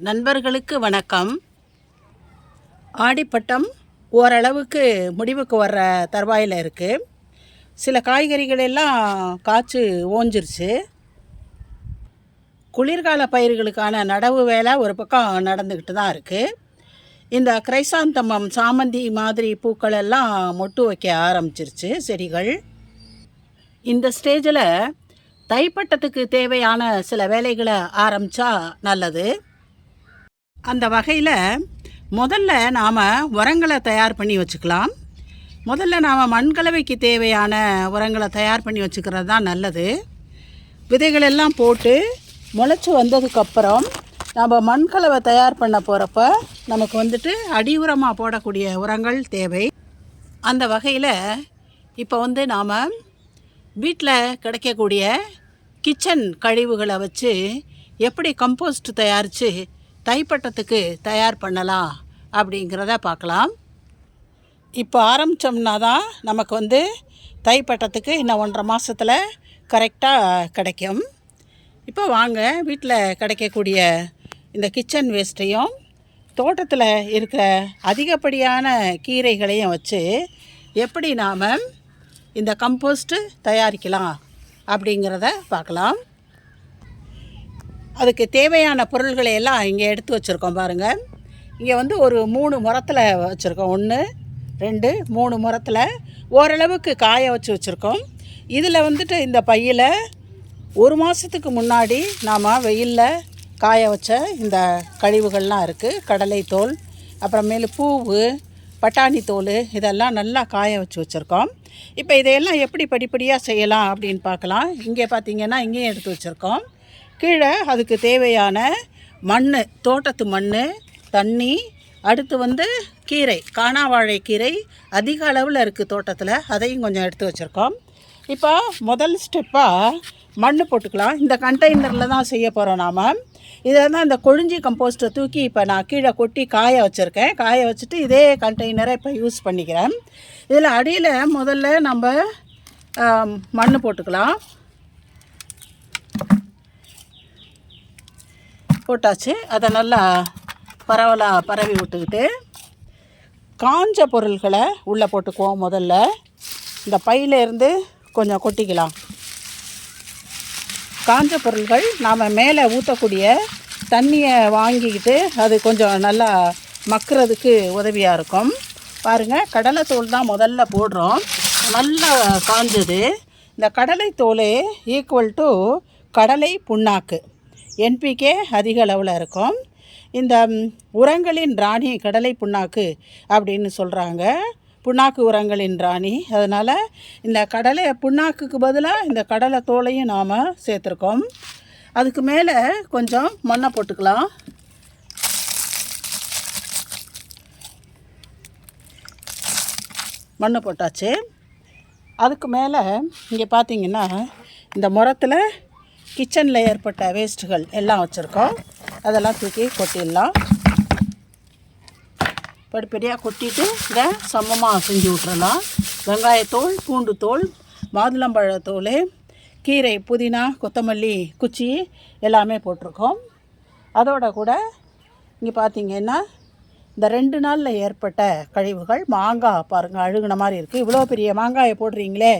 நண்பர்களுக்கு வணக்கம். ஆடிப்பட்டம் ஓரளவுக்கு முடிவுக்கு வர்ற தருவாயில் இருக்குது சில காய்கறிகள் எல்லாம் காய்ச்சி ஓஞ்சிருச்சு. குளிர்கால பயிர்களுக்கான நடவு வேலை ஒரு பக்கம் நடந்துக்கிட்டு தான் இருக்குது இந்த கிரைசாந்தமம் சாமந்தி மாதிரி பூக்கள் எல்லாம் மொட்டு வைக்க ஆரம்பிச்சிருச்சு செடிகள். இந்த ஸ்டேஜில் தைப்பட்டத்துக்கு தேவையான சில வேலைகளை ஆரம்பித்தா நல்லது. அந்த வகையில் முதல்ல நாம் உரங்களை தயார் பண்ணி வச்சுக்கலாம். முதல்ல நாம் மண்கலவைக்கு தேவையான உரங்களை தயார் பண்ணி வச்சுக்கிறது தான் நல்லது. விதைகள் எல்லாம் போட்டு முளைச்சி வந்ததுக்கப்புறம் நம்ம மண்கலவை தயார் பண்ண போகிறப்ப நமக்கு வந்துட்டு அடி உரமாக போடக்கூடிய உரங்கள் தேவை. அந்த வகையில் இப்போ வந்து நாம் வீட்டில் கிடைக்கக்கூடிய கிச்சன் கழிவுகளை வச்சு எப்படி கம்போஸ்ட் தயாரித்து தைப்பட்டத்துக்கு தயார் பண்ணலாம் அப்படிங்கிறத பார்க்கலாம். இப்போ ஆரம்பித்தோம்னா தான் நமக்கு வந்து தைப்பட்டத்துக்கு இன்னும் ஒன்றரை மாதத்தில் கரெக்டாக கிடைக்கும். இப்போ வாங்க வீட்டில் கிடைக்கக்கூடிய இந்த கிச்சன் வேஸ்ட்டையும் தோட்டத்தில் இருக்கிற அதிகப்படியான கீரைகளையும் வச்சு எப்படி நாம் இந்த கம்போஸ்ட்டு தயாரிக்கலாம் அப்படிங்கிறத பார்க்கலாம். அதுக்கு தேவையான பொருள்களை எல்லாம் இங்கே எடுத்து வச்சுருக்கோம் பாருங்கள் இங்கே வந்து ஒரு மூணு முறத்தில் வச்சுருக்கோம். ஒன்று ரெண்டு மூணு முரத்தில் ஓரளவுக்கு காய வச்சு வச்சுருக்கோம். இதில் வந்துட்டு இந்த பையில் ஒரு மாதத்துக்கு முன்னாடி நாம் வெயிலில் காய வச்ச இந்த கழிவுகள்லாம் இருக்குது கடலை தோல் அப்புறமேலு பூவு பட்டாணி தோல் இதெல்லாம் நல்லா காய வச்சு வச்சுருக்கோம். இப்போ இதையெல்லாம் எப்படி படிப்படியாக செய்யலாம் அப்படின்னு பார்க்கலாம். இங்கே பார்த்தீங்கன்னா இங்கேயும் எடுத்து வச்சுருக்கோம். கீழே அதுக்கு தேவையான மண் தோட்டத்து மண் தண்ணி அடுத்து வந்து கீரை காணாவாழை கீரை அதிக அளவில் இருக்குது தோட்டத்தில். அதையும் கொஞ்சம் எடுத்து வச்சுருக்கோம். இப்போ முதல் ஸ்டெப்பாக மண் போட்டுக்கலாம். இந்த கண்டெய்னரில் தான் செய்ய போகிறோம் நாம். இதில் தான் இந்த கொழிஞ்சி கம்போஸ்ட்டை தூக்கி இப்போ நான் கீழே கொட்டி காய வச்சுருக்கேன். காய வச்சுட்டு இதே கண்டெய்னரை இப்போ யூஸ் பண்ணிக்கிறேன். இதில் அடியில் முதல்ல நம்ம மண் போட்டுக்கலாம். போட்டாச்சு. அதை நல்லா பரவலாக பரவி விட்டுக்கிட்டு காஞ்ச பொருள்களை உள்ளே போட்டுக்குவோம் முதல்ல. இந்த பையிலேருந்து கொஞ்சம் கொட்டிக்கலாம். காஞ்ச பொருள்கள் நாம் மேலே ஊற்றக்கூடிய தண்ணியை வாங்கிக்கிட்டு அது கொஞ்சம் நல்லா மக்கிறதுக்கு உதவியாக இருக்கும். பாருங்கள் கடலைத்தோல் தான் முதல்ல போடுறோம். நல்லா காஞ்சது. இந்த கடலை ஈக்குவல் டு கடலை புண்ணாக்கு. என்பிகே அதிக அளவில் இருக்கும். இந்த உரங்களின் ராணி கடலை புண்ணாக்கு அப்படின்னு சொல்கிறாங்க புண்ணாக்கு உரங்களின் ராணி. அதனால் இந்த கடலை புண்ணாக்குக்கு பதிலாக இந்த கடலை தோலையும் நாம் சேர்த்துருக்கோம். அதுக்கு மேலே கொஞ்சம் மண்ணை போட்டுக்கலாம். மண்ணை போட்டாச்சு. அதுக்கு மேலே இங்கே பார்த்தீங்கன்னா இந்த முரத்தில் கிச்சனில் ஏற்பட்ட வேஸ்ட்டுகள் எல்லாம் வச்சுருக்கோம். அதெல்லாம் தூக்கி கொட்டிடலாம். படிப்படியாக கொட்டிட்டு இதை சமமாக செஞ்சு விட்றலாம் வெங்காயத்தோல் பூண்டு தோல் மாதுளம்பழத்தோல் கீரை புதினா கொத்தமல்லி குச்சி எல்லாமே போட்டிருக்கோம். அதோட கூட இங்கே பார்த்தீங்கன்னா இந்த ரெண்டு நாளில் ஏற்பட்ட கழிவுகள் மாங்காய் பாருங்கள் அழுகுன மாதிரி இருக்குது இவ்வளோ பெரிய மாங்காயை போடுறீங்களே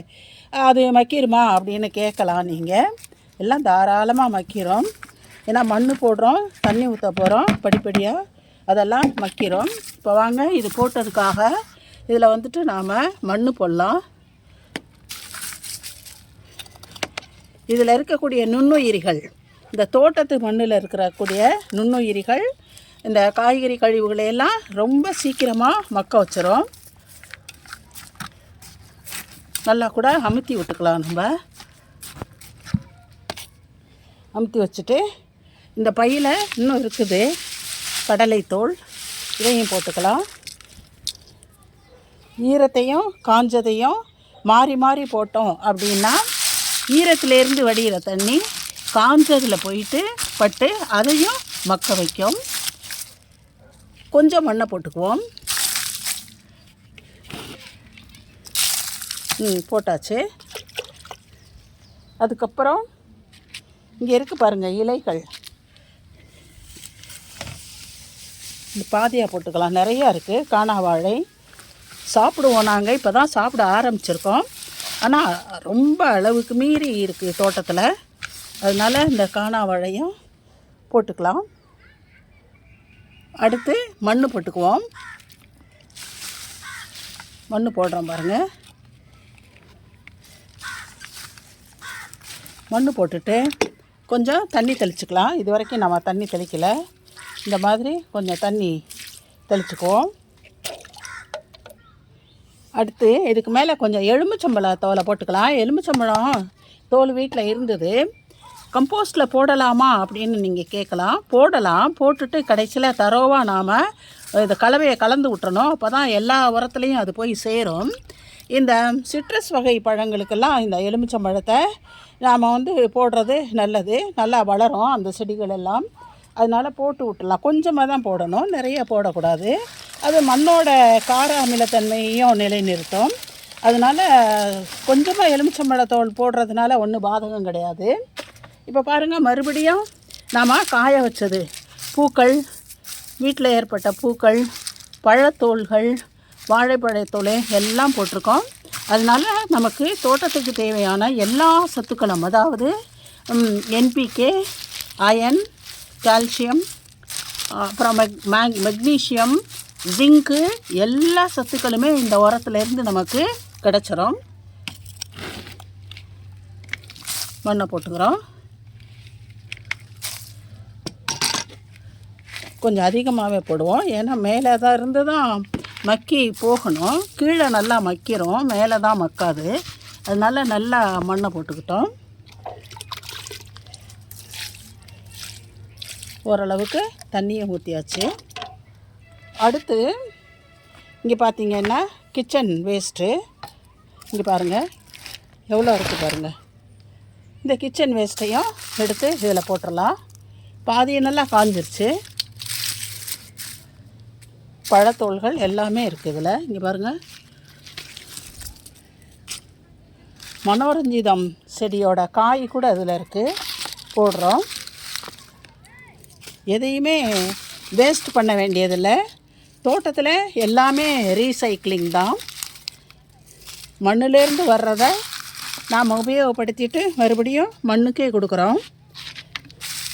அது மக்கிருமா அப்படின்னு கேட்கலாம் நீங்கள் எல்லாம் தாராளமாக மக்கிறோம். ஏன்னா மண் போடுறோம் தண்ணி ஊற்ற போகிறோம் படிப்படியாக அதெல்லாம் மக்கிறோம். இப்போ வாங்க இது போட்டதுக்காக இதில் வந்துட்டு நாம் மண் போடலாம். இதில் இருக்கக்கூடிய நுண்ணுயிரிகள் இந்த தோட்டத்து மண்ணில் இருக்கக்கூடிய நுண்ணுயிரிகள் இந்த காய்கறி கழிவுகளையெல்லாம் ரொம்ப சீக்கிரமாக மக்க வச்சிரும் நல்லா கூட அமுத்தி விட்டுக்கலாம் நம்ம. அமுத்தி வச்சுட்டு இந்த பையில் இன்னும் இருக்குது கடலைத்தோல். இதையும் போட்டுக்கலாம். ஈரத்தையும் காஞ்சதையும் மாறி மாறி போட்டோம் அப்படின்னா ஈரத்திலேருந்து வடிகிற தண்ணி காஞ்சதில் போயிட்டு பட்டு அதையும் மக்க வைக்கும். கொஞ்சம் மண்ணை போட்டுக்குவோம். ம் போட்டாச்சு. அதுக்கப்புறம் இங்கே இருக்குது பாருங்கள் இலைகள். இந்த பாதியாக போட்டுக்கலாம். நிறையா இருக்குது காணா வாழை. சாப்பிடுவோம் நாங்கள் இப்போ தான் சாப்பிட ஆரம்பிச்சிருக்கோம். ஆனால் ரொம்ப அளவுக்கு மீறி இருக்குது தோட்டத்தில். அதனால் இந்த காணா வாழையும் போட்டுக்கலாம். அடுத்து மண் போட்டுக்குவோம். மண் போடுறோம் பாருங்கள் மண் போட்டுட்டு கொஞ்சம் தண்ணி தெளிச்சுக்கலாம். இது வரைக்கும் நம்ம தண்ணி தெளிக்கலை. இந்த மாதிரி கொஞ்சம் தண்ணி தெளிச்சுக்குவோம். அடுத்து இதுக்கு மேலே கொஞ்சம் எலுமிச்சம்பழ தோலை போட்டுக்கலாம். எலுமிச்சம்பழம் தோல் வீட்டில் இருந்தது. கம்போஸ்டில் போடலாமா அப்படின்னு நீங்கள் கேட்கலாம். போடலாம். போட்டுட்டு கடைசியில் தரோவாக நாம் இந்த கலவையை கலந்து விட்டுறணும் அப்போ தான் எல்லா உரத்துலேயும் அது போய் சேரும். இந்த சிட்ரஸ் வகை பழங்களுக்கெல்லாம் இந்த எலுமிச்சம்பழத்தை நாம் வந்து போடுறது நல்லது. நல்லா வளரும் அந்த செடிகள் எல்லாம். அதனால் போட்டு விட்டுலாம் கொஞ்சமாக தான் போடணும். நிறைய போடக்கூடாது. அது மண்ணோட கார அமிலத்தன்மையும் நிலைநிறுத்தும். அதனால் கொஞ்சமாக எலுமிச்சம்பழத்தோல் போடுறதுனால ஒன்றும் பாதகம் கிடையாது. இப்போ பாருங்கள் மறுபடியும் நாம் காய வச்சது. பூக்கள் வீட்டில் ஏற்பட்ட பூக்கள் பழத்தோல்கள் வாழைப்பழத்தோல் எல்லாம் போட்டிருக்கோம். அதனால் நமக்கு தோட்டத்துக்கு தேவையான எல்லா சத்துக்களும் அதாவது என்பிகே அயன் கால்சியம் அப்புறம் மெக் மேக் மெக்னீஷியம் ஜிங்க்கு எல்லா சத்துக்களுமே இந்த உரத்துலேருந்து நமக்கு கிடச்சிரும். மண்ணை போட்டுக்கிறோம். கொஞ்சம் அதிகமாகவே போடுவோம். ஏன்னா மேலே தான் இருந்து தான் மக்கி போகணும். கீழே நல்லா மக்கிறோம் மேலே தான் மக்காது. அதனால் நல்லா மண்ணை போட்டுக்கிட்டோம். ஓரளவுக்கு தண்ணியை ஊற்றியாச்சு அடுத்து இங்கே பார்த்தீங்கன்னா கிச்சன் வேஸ்ட்டு இங்கே பாருங்கள் எவ்வளோ இருக்குது பாருங்கள் இந்த கிச்சன் வேஸ்ட்டையும் எடுத்து இதில் போட்டுடலாம் பாதியை நல்லா காஞ்சிருச்சு. பழத்தோள்கள் எல்லாமே இருக்குது இதில். இங்கே பாருங்கள் மனோரஞ்சிதம் செடியோட காய் கூட இதில் இருக்குது போடுறோம். எதையுமே வேஸ்ட் பண்ண வேண்டியதில்லை. தோட்டத்தில் எல்லாமே ரீசைக்கிளிங் தான். மண்ணிலேருந்து வர்றத நாம் உபயோகப்படுத்திட்டு மறுபடியும் மண்ணுக்கே கொடுக்குறோம்.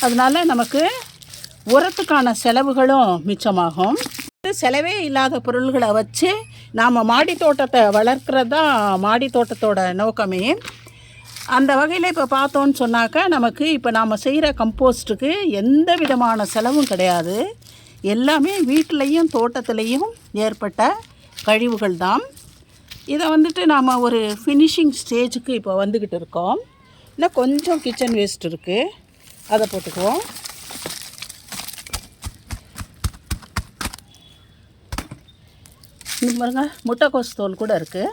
அதனால் நமக்கு உரத்துக்கான செலவுகளும் மிச்சமாகும். செலவே இல்லாத பொருள்களை வச்சு நாம் மாடி தோட்டத்தை வளர்க்குறது தான் மாடி தோட்டத்தோட நோக்கமே. அந்த வகையில் இப்போ பார்த்தோன்னு சொன்னாக்கா நமக்கு இப்போ நாம் செய்கிற கம்போஸ்ட்டுக்கு எந்த விதமான செலவும் கிடையாது. எல்லாமே வீட்டிலையும் தோட்டத்துலேயும் ஏற்பட்ட கழிவுகள் தான். இதை வந்துட்டு நாம் ஒரு ஃபினிஷிங் ஸ்டேஜுக்கு இப்போ வந்துக்கிட்டு இருக்கோம். இன்னும் கொஞ்சம் கிச்சன் வேஸ்ட் இருக்குது அதை போட்டுக்குவோம். இந்த பாருங்க முட்டைக்கோஸ் தோல் கூட இருக்குது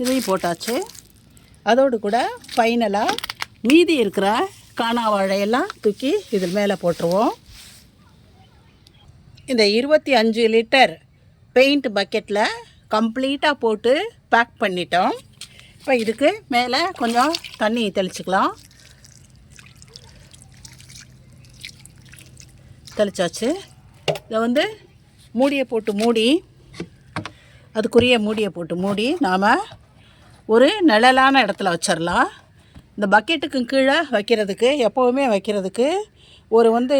இதையும் போட்டாச்சு. அதோடு கூட ஃபைனலாக மீதி இருக்கிற காணா வாழையெல்லாம் தூக்கி இதில் மேலே போட்டுருவோம். இந்த இருபத்தி அஞ்சு லிட்டர் பெயிண்ட் பக்கெட்டில் கம்ப்ளீட்டாக போட்டு பேக் பண்ணிட்டோம். இப்போ இதுக்கு மேலே கொஞ்சம் தண்ணி தெளிச்சுக்கலாம். தெளிச்சாச்சு. இதை வந்து மூடியை போட்டு மூடி அதுக்குரிய மூடியை போட்டு மூடி நாம் ஒரு நிழலான இடத்துல வச்சிடலாம். இந்த பக்கெட்டுக்கு கீழே வைக்கிறதுக்கு எப்போவுமே வைக்கிறதுக்கு ஒரு வந்து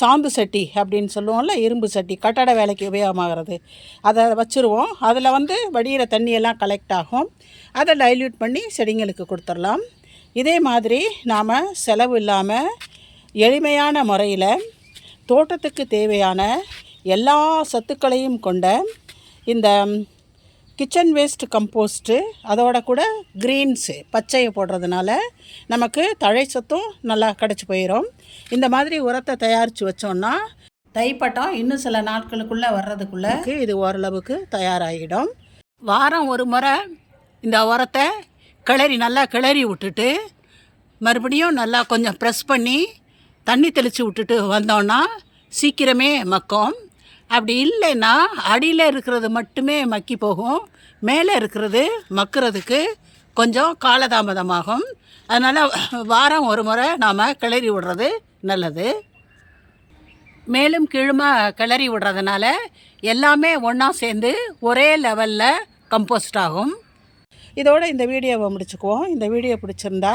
சாந்து சட்டி அப்படின்னு சொல்லுவோம்ல இரும்பு சட்டி கட்டட வேலைக்கு உபயோகமாகிறது. அதை வச்சுருவோம். அதில் வந்து வடிகிற தண்ணியெல்லாம் கலெக்ட் ஆகும். அதை டைல்யூட் பண்ணி செடிங்களுக்கு கொடுத்துடலாம். இதே மாதிரி நாம் செலவு இல்லாமல் எளிமையான முறையில் தோட்டத்துக்கு தேவையான எல்லா சத்துக்களையும் கொண்ட இந்த கிச்சன் வேஸ்ட் கம்போஸ்ட்டு அதோட கூட க்ரீன்ஸு பச்சையை போடுறதுனால நமக்கு தழை சத்தும் நல்லா கிடச்சி போயிடும் இந்த மாதிரி உரத்தை தயாரித்து வச்சோன்னா தைப்பட்டம் இன்னும் சில நாட்களுக்குள்ளே வர்றதுக்குள்ளே இது ஓரளவுக்கு தயாராகிடும். வாரம் ஒரு முறை இந்த உரத்தை கிளறி நல்லா கிளறி விட்டுட்டு மறுபடியும் நல்லா கொஞ்சம் ப்ரெஸ் பண்ணி தண்ணி தெளித்து விட்டுட்டு வந்தோன்னா சீக்கிரமே மக்கும். அப்படி இல்லைன்னா அடியில் இருக்கிறது மட்டுமே மக்கி போகும். மேலே இருக்கிறது மக்கிறதுக்கு கொஞ்சம் காலதாமதமாகும். அதனால் வாரம் ஒரு முறை நாம் கிளறி விடுறது நல்லது. மேலும் கீழுமாக கிளறி விடுறதுனால எல்லாமே ஒன்றா சேர்ந்து ஒரே லெவலில் கம்போஸ்ட் ஆகும். இதோட இந்த வீடியோவை முடிச்சுக்குவோம். இந்த வீடியோ பிடிச்சிருந்தா